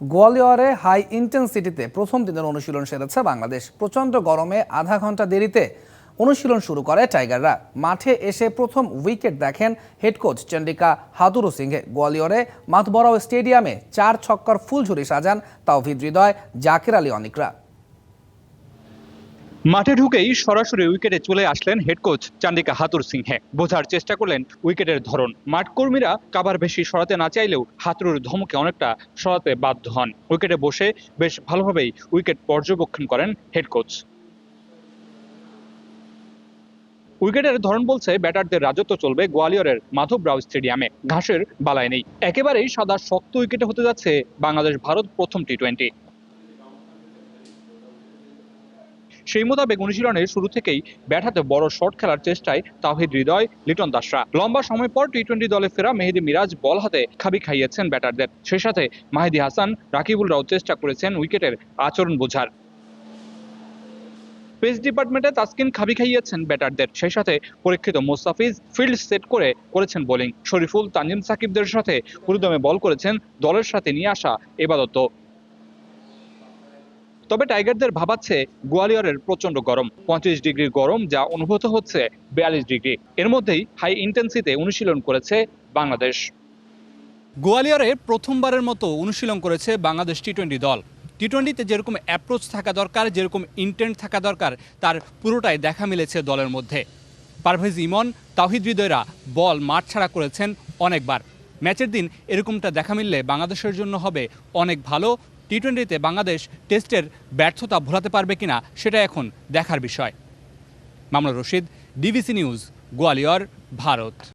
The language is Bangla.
গোয়ালিয়রে হাই ইন্টেন্সিটিতে প্রথম দিনের অনুশীলন সেরেছে বাংলাদেশ। প্রচণ্ড গরমে আধা ঘণ্টা দেরিতে অনুশীলন শুরু করে টাইগাররা। মাঠে এসে প্রথম উইকেট দেখেন head coach Chandika Hathurusinghe. গোয়ালিয়রে মাতবরাও স্টেডিয়ামে চার ছক্কর ফুলঝুরি সাজান তাওভিদ হৃদয়, জাকির আলী অনিকরা। মাঠে ঢুকেই সরাসরি উইকেটে চলে আসলেন হেড কোচ চান্দিকা হাতুর সিংহে। বোঝার চেষ্টা করলেন উইকেটের ধরন। মাঠ কর্মীরা কাবার বেশি সরাতে না চাইলেও হাতুর ধমকে অনেকটা সরাতে বাধ্য হন। উইকেটে বসে বেশ ভালোভাবেই উইকেট পর্যবেক্ষণ করেন হেড কোচ উইকেটের ধরন বলছে ব্যাটারদের রাজত্ব চলবে গোয়ালিয়রের মাধব মাধবরাও স্টেডিয়ামে। ঘাসের বালায় নেই। একেবারেই সাদা শক্ত উইকেটে হতে যাচ্ছে বাংলাদেশ ভারত প্রথম টি টোয়েন্টি সেই মোতাবেক অনুশীলনের শুরু থেকেই ব্যাট হাতে বড় শট খেলার চেষ্টায় তাহিদ হৃদয়, লিটন দাসরা। লম্বা সময় পর টি টোয়েন্টি দলে ফেরা মেহেদি মিরাজ বল হাতে খাবি খাইয়েছেন ব্যাটারদের। সেই সাথে মাহিদি হাসান, রাকিবুলরাও চেষ্টা করেছেন উইকেটের আচরণ বোঝার। পেস ডিপার্টমেন্টে তাসকিন খাবি খাইয়েছেন ব্যাটারদের। সেই সাথে পরীক্ষিত মোস্তাফিজ ফিল্ড সেট করে করেছেন বোলিং। শরীফুল, তানজিম সাকিবদের সাথে পুরুদমে বল করেছেন দলের সাথে নিয়ে আসা এবাদত তবে টাইগারদের ভাবাচ্ছে গোয়ালিয়রের প্রচণ্ড গরম, পঁয়ত্রিশ ডিগ্রি গরম যা অনুভূত হচ্ছে বিয়াল্লিশ ডিগ্রি। এর মধ্যেই হাই ইন্টেন্সিতে অনুশীলন করেছে বাংলাদেশ। গোয়ালিয়রে প্রথমবারের মতো অনুশীলন করেছে বাংলাদেশ টি টোয়েন্টি দল। টি টোয়েন্টিতে যেরকম অ্যাপ্রোচ থাকা দরকার, যেরকম ইন্টেন্ট থাকা দরকার, তার পুরোটাই দেখা মিলেছে দলের মধ্যে। পারভেজ ইমন তাহিদ হৃদয়রা বল মাঠ ছাড়া করেছেন অনেকবার। ম্যাচের দিন এরকমটা দেখা মিললে বাংলাদেশের জন্য হবে অনেক ভালো টি টোয়েন্টিতে বাংলাদেশ টেস্টের ব্যর্থতা ভোলাতে পারবে কিনা সেটা এখন দেখার বিষয়। মামলা রশিদ, ডিবিসি নিউজ, গোয়ালিয়র, ভারত।